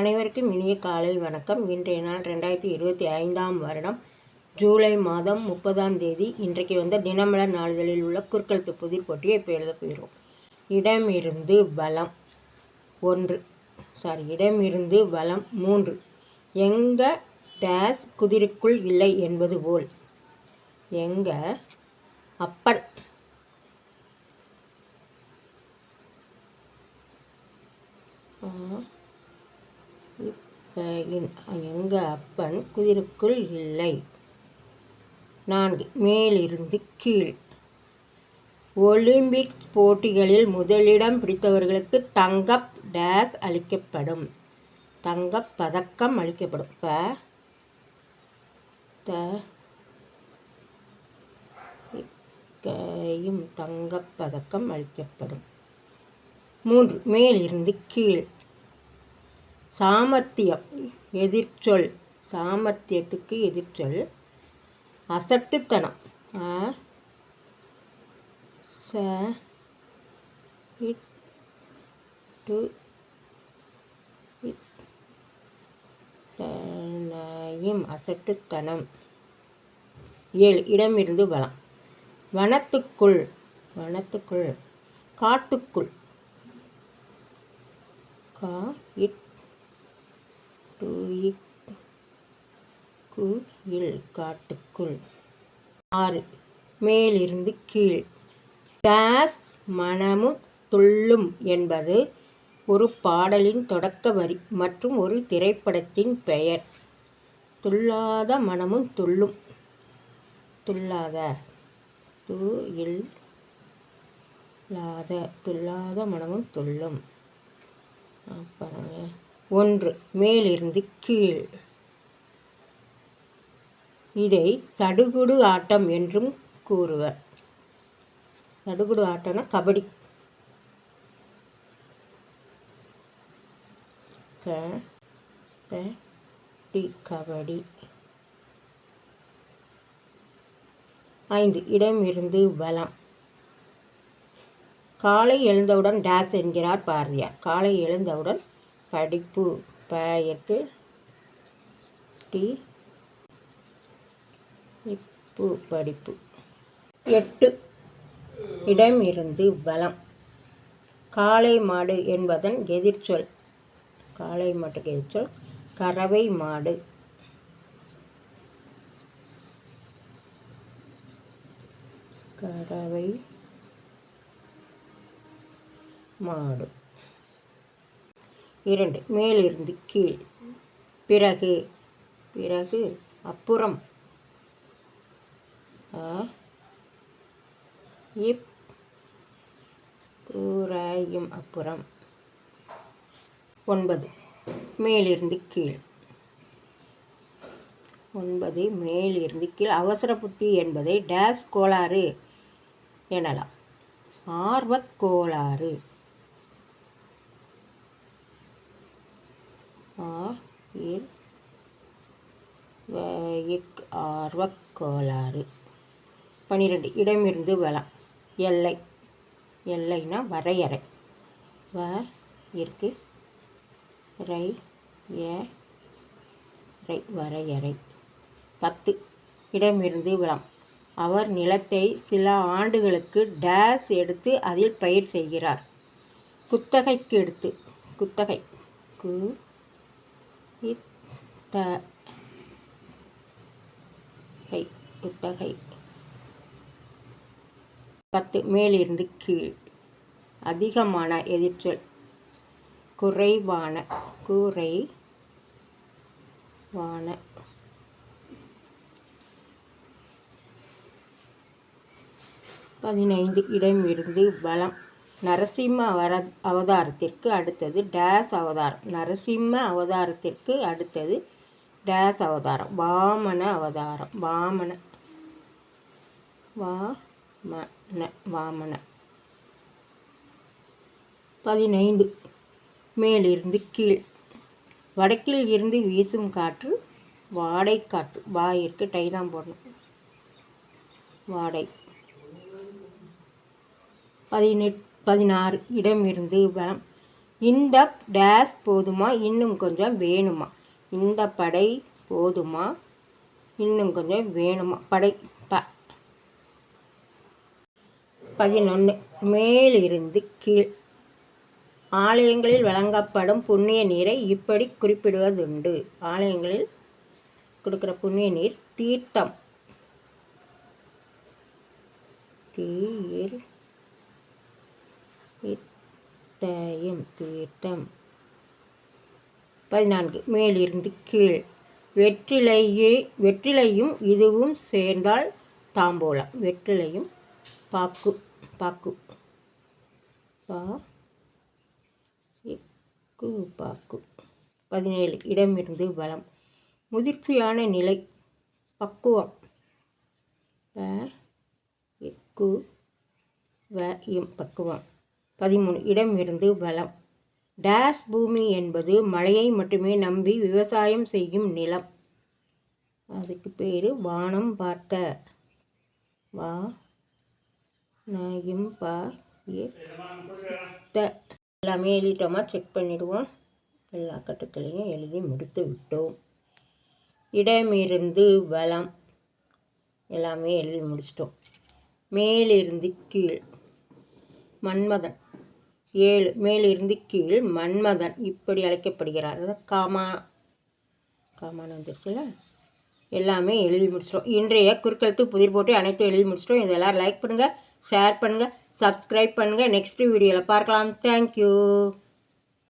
அனைவருக்கும் இனிய காலை வணக்கம். இன்றைய நாள் ரெண்டாயிரத்தி இருபத்தி ஐந்தாம் வருடம் ஜூலை மாதம் முப்பதாம் தேதி. இன்றைக்கு வந்த தினமலர் நாளிதழில் உள்ள குறுக்கெழுத்து புதிர் போட்டியை இப்போ எழுத போயிடும் இடமிருந்து பலம் ஒன்று சாரி இடமிருந்து பலம் மூன்று. எங்க டேஸ் குதிருக்குள் இல்லை என்பது போல். எங்க அப்பன் எங்கள் அப்பன் குதிரைக்குள் இல்லை. நான்கு மேலிருந்து கீழ். ஒலிம்பிக்ஸ் போட்டிகளில் முதலிடம் பிடித்தவர்களுக்கு தங்கப் டேஸ் அளிக்கப்படும். தங்கப் பதக்கம் அளிக்கப்படும். ப. கையும் தங்கப் பதக்கம் அளிக்கப்படும். மூன்று. மேலிருந்து கீழ். சாமர்த்தியம். எதிர்ச்சொல். சாமர்த்தியத்துக்கு எதிர்ச்சொல். அசட்டுத்தனம். ச இட் அசட்டுத்தனம். ஏழு. இடமிருந்து வளம். வனத்துக்குள். வனத்துக்குள். காட்டுக்குள். கா இட் குயில் காட்டுக்குள். ஆறு. மேலிருந்து கீழ். கேஸ் மனமும் துள்ளும் என்பது ஒரு பாடலின் தொடக்க வரி மற்றும் ஒரு திரைப்படத்தின் பெயர். துள்ளாத மனமும் துள்ளும். துள்ளாத. துயில். இல் துள்ளாத மனமும் துள்ளும். அப்புறம் ஒன்று. மேலிருந்து கீழ். இதை சடுகுடு ஆட்டம் என்றும் கூறுவர். சடுகுடு ஆட்டம்னா கபடி. கபடி கபடி. ஐந்து இடம் இருந்து பலம் காலை எழுந்தவுடன் டேஸ் என்கிறார் பாரதியார். காலை எழுந்தவுடன் படிப்பு பெயர்க்கு டி இப்பு படிப்பு. எட்டு. இடம் இருந்து பலம் காளை மாடு என்பதன் எதிர்ச்சொல். காளை மாட்டுக்கு எதிர்ச்சொல். கறவை மாடு. கறவை மாடு. இரண்டு. மேலிருந்து கீழ். பிறகு பிறகு அப்புறம். இப் தூராயும் அப்புறம். ஒன்பது. மேலிருந்து கீழ். ஒன்பது மேலிருந்து கீழ். அவசர புத்தி என்பதை டேஸ் கோளாறு எனலாம். ஆர்வக் கோளாறு. ஆர்வக் கோளாறு. பன்னிரெண்டு இடமிருந்து வளம். எல்லை. எல்லைனா வரையறை. வ இருக்கு ரை ஏ ரை வரையறை. பத்து. இடமிருந்து வளம். அவர் நிலத்தை சில ஆண்டுகளுக்கு டேஸ் எடுத்து அதில் பயிர் செய்கிறார். குத்தகைக்கு எடுத்து. குத்தகை. கு குத்தகை. புத்தகை பத்து மேலிருந்து கீழ். அதிகமான எதிர்ச்சல். குறைவான குறைவான. பதினைந்து இடமிருந்து பலம் நரசிம்ம அவர அவதாரத்திற்கு அடுத்தது டேஸ் அவதாரம். நரசிம்ம அவதாரத்திற்கு அடுத்தது டேஸ் அவதாரம். வாமன அவதாரம். வாமன மன வாமன. பதினைந்து. மேலிருந்து கீழ். வடக்கில் இருந்து வீசும் காற்று வாடை காற்று. வாயிற்கு டை தான் போடணும். வாடை. பதினெட் பதினாறு. இடமிருந்து வளம் இந்த டேஸ் போதுமா? இன்னும் கொஞ்சம் வேணுமா? இந்த படை போதுமா? இன்னும் கொஞ்சம் வேணுமா? படை ப பதினொன்று மேலிருந்து கீழ். ஆலயங்களில் வழங்கப்படும் புண்ணிய நீரை இப்படி குறிப்பிடுவதுண்டு. ஆலயங்களில் கொடுக்குற புண்ணிய நீர் தீர்த்தம். தீர் தீர்த்தம். பதினான்கு. மேலிருந்து கீழ். வெற்றிலையே வெற்றிலையும் இதுவும் சேர்ந்தால் தாம்போலம். வெற்றிலையும் பாக்கு பாக்கு. பா இக்கு பாக்கு. பதினேழு இடமிருந்து வளம். முதிர்ச்சியான நிலை பக்குவம். ப இக்கு வ இம் பக்குவம். பதிமூணு இடமிருந்து வளம். டேஸ் பூமி என்பது மழையை மட்டுமே நம்பி விவசாயம் செய்யும் நிலம். அதுக்கு பேர் வானம் பார்த்த வா நயும் பா எல்லாமே எழுதிட்டோமா? செக் பண்ணிடுவோம். எல்லா கட்டத்திலையும் எழுதி முடித்து விட்டோம். இடமிருந்து வளம் எல்லாமே எழுதி முடிச்சிட்டோம். மேலிருந்து கீழ். மன்மதன். ஏழு. மேலிருந்து கீழ் மன்மதன் இப்படி அழைக்கப்படுகிறார். அதாவது காமா. காமான் வந்துருச்சுல எல்லாமே எழுதி முடிச்சிட்டோம். இன்றைய குறுக்கெழுத்து புதிர் போட்டு அனைத்தும் எழுதி முடிச்சிட்டோம். இதெல்லாம் லைக் பண்ணுங்கள் ஷேர் பண்ணுங்கள் சப்ஸ்கிரைப் பண்ணுங்கள் நெக்ஸ்ட் வீடியோவில் பார்க்கலாம். தேங்க்யூ